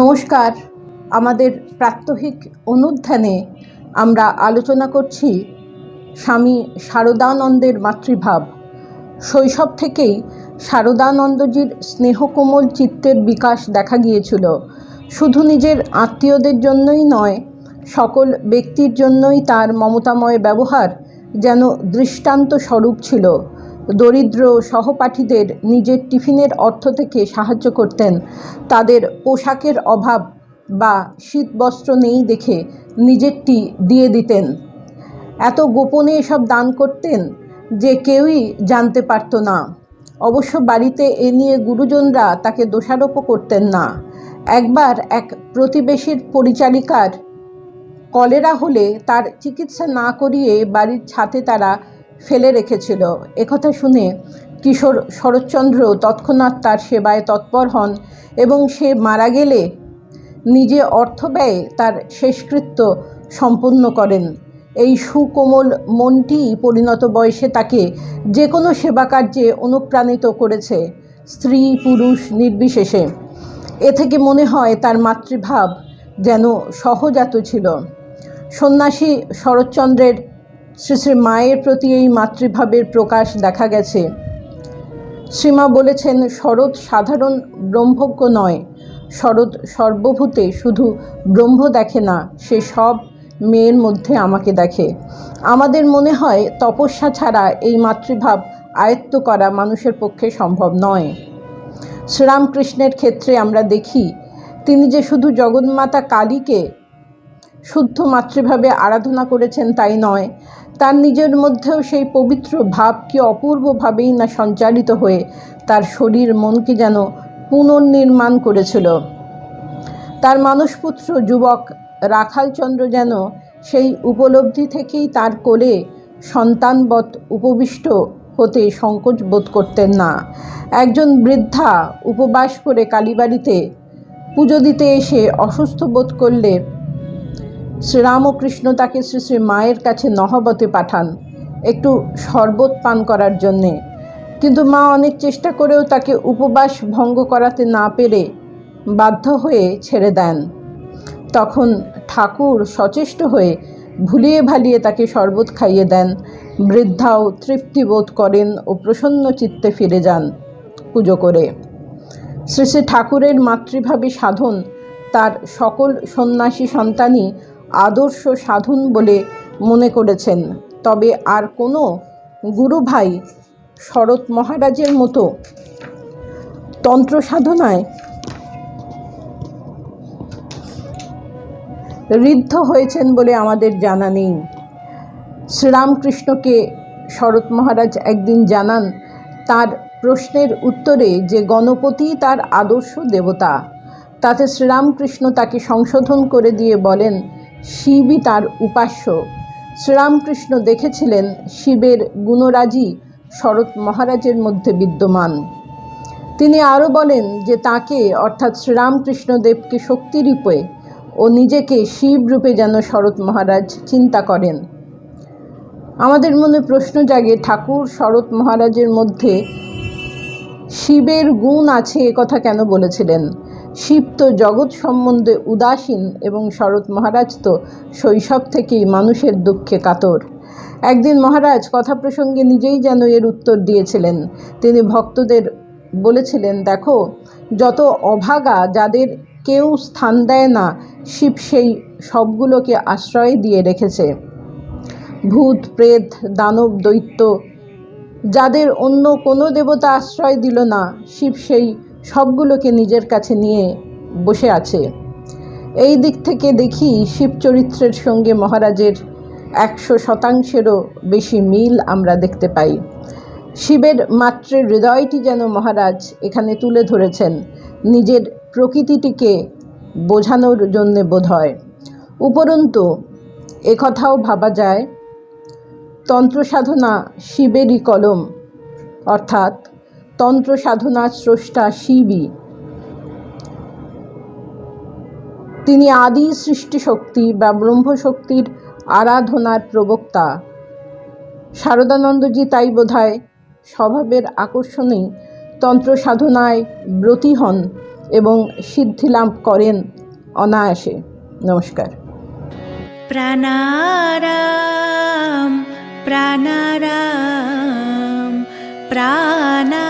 নমস্কার। আমাদের প্রাত্যহিক অনুধ্যানে আমরা আলোচনা করছি স্বামী শারদানন্দের মাতৃভাব। শৈশব থেকেই শারদানন্দজির স্নেহকোমল চিত্তের বিকাশ দেখা গিয়েছিল। শুধু নিজের আত্মীয়দের জন্যই নয়, সকল ব্যক্তির জন্যই তার মমতাময় ব্যবহার যেন দৃষ্টান্ত স্বরূপ ছিল। দরিদ্র সহপাঠীদের নিজের টিফিনের অর্থ থেকে সাহায্য করতেন। তাদের পোশাকের অভাব বা শীতবস্ত্র নেই দেখে নিজেরটি দিয়ে দিতেন। এত গোপনে এসব দান করতেন যে কেউই জানতে পারতো না। অবশ্য বাড়িতে এ নিয়ে গুরুজনরা তাকে দোষারোপও করতেন না। একবার এক প্রতিবেশীর পরিচারিকার কলেরা হলে তার চিকিৎসা না করিয়ে বাড়ির ছাতে তারা ফেলে রেখেছিল। একথা শুনে কিশোর শরৎচন্দ্র তৎক্ষণাৎ তার সেবায় তৎপর হন এবং সে মারা গেলে নিজে অর্থ ব্যয়ে তার শেষকৃত্য সম্পূর্ণ করেন। এই সুকোমল মনটি পরিণত বয়সে তাকে যে কোনো সেবা কার্যে অনুপ্রাণিত করেছে স্ত্রী, পুরুষ নির্বিশেষে। এ থেকে মনে হয় তার মাতৃভাব যেন সহজাত ছিল। সন্ন্যাসী শরৎচন্দ্রের শ্রী শ্রী মায়ের প্রতি এই মাতৃভাবের প্রকাশ দেখা গেছে। শ্রীমা বলেছেন, শরৎ সাধারণ ব্রহ্মজ্ঞ নয়। শরৎ সর্বভূতে শুধু ব্রহ্ম দেখে না, সে সব মেয়ের মধ্যে আমাকে দেখে। আমাদের মনে হয়, তপস্যা ছাড়া এই মাতৃভাব আয়ত্ত করা মানুষের পক্ষে সম্ভব নয়। শ্রীরামকৃষ্ণের ক্ষেত্রে আমরা দেখি, তিনি যে শুধু জগন্মাতা কালীকে শুদ্ধ মাতৃভাবে আরাধনা করেছেন তাই নয় তার নিজের মধ্যেও সেই পবিত্র ভাব কি অপূর্বভাবেই না সঞ্চারিত হয়ে তার শরীর মনকে যেন পুনর্নির্মাণ করেছিল। তার মানসপুত্র যুবক রাখালচন্দ্র যেন সেই উপলব্ধি থেকেই তার কোলে সন্তানবৎ উপবিষ্ট হতে সংকোচ বোধ করতেন না। একজন বৃদ্ধা উপবাস করে কালীবাড়িতে পুজো দিতে এসে অসুস্থ বোধ করলে শ্রীরামকৃষ্ণ তাকে শ্রী শ্রী মায়ের কাছে নহবতে পাঠান, একটু শরবত পান করার জন্যে। কিন্তু মা অনেক চেষ্টা করেও তাকে উপবাস ভঙ্গ করাতে না পেরে বাধ্য হয়ে ছেড়ে দেন। তখন ঠাকুর সচেষ্ট হয়ে ভুলিয়ে ভালিয়ে তাকে শরবত খাইয়ে দেন, বৃদ্ধাও তৃপ্তি বোধ করেন ও প্রসন্ন চিত্তে ফিরে যান পুজো করে। শ্রী শ্রী ঠাকুরের মাতৃভাবে সাধন তার সকল সন্ন্যাসী সন্তানই আদর্শ সাধন বলে মনে করেছেন। তবে আর কোনো গুরু ভাই শরৎ মহারাজের মতো তন্ত্র সাধনায় ঋদ্ধ হয়েছেন বলে আমাদের জানা নেই। শ্রীরামকৃষ্ণকে শরৎ মহারাজ একদিন জানান, তার প্রশ্নের উত্তরে যে গণপতি তার আদর্শ দেবতা, তাতে শ্রীরামকৃষ্ণ তাকে সংশোধন করে দিয়ে বলেন শিবই তার উপাস্য। শ্রীরামকৃষ্ণ দেখেছিলেন শিবের গুণরাজি শরৎ মহারাজের মধ্যে বিদ্যমান। তিনি আরও বলেন যে তাকে, অর্থাৎ শ্রীরামকৃষ্ণদেবকে শক্তিরূপে ও নিজেকে শিব রূপে যেন শরৎ মহারাজ চিন্তা করেন। আমাদের মনে প্রশ্ন জাগে, ঠাকুর শরৎ মহারাজের মধ্যে শিবের গুণ আছে কথা কেন বলেছিলেন? শিব তো জগৎ সম্বন্ধে উদাসীন এবং শরৎ মহারাজ তো শৈশব থেকেই মানুষের দুঃখে কাতর। একদিন মহারাজ কথা প্রসঙ্গে নিজেই যেন এর উত্তর দিয়েছিলেন। তিনি ভক্তদের বলেছিলেন, দেখো, যত অভাগা যাদের কেউ স্থান দেয় না, শিব সেই সবগুলোকে আশ্রয় দিয়ে রেখেছে। ভূত, প্রেত, দানব, দৈত্য, যাদের অন্য কোনো দেবতা আশ্রয় দিল না, শিব সেই সবগুলোকে নিজের কাছে নিয়ে বসে আছে। এই দিক থেকে দেখি শিব চরিত্রের সঙ্গে মহারাজের একশো শতাংশেরও বেশি মিল আমরা দেখতে পাই। শিবের মাতৃ হৃদয়টি যেন মহারাজ এখানে তুলে ধরেছেন, নিজের প্রকৃতিটিকে বোঝানোর জন্যে বোধ হয় উপরন্তু একথাও ভাবা যায় তন্ত্র সাধনা শিবেরই কলম, অর্থাৎ তন্ত্র সাধনার স্রষ্টা শিবই। তিনি আদি সৃষ্টি শক্তি বা ব্রহ্মশক্তির আরাধনার প্রবক্তা। শারদানন্দজি তাই বোধহয় স্বভাবের আকর্ষণেই তন্ত্র সাধনায় ব্রতী হন এবং সিদ্ধি লাভ করেন অনায়াসে। নমস্কার। প্রাণারাম প্রাণারাম প্রাণারাম।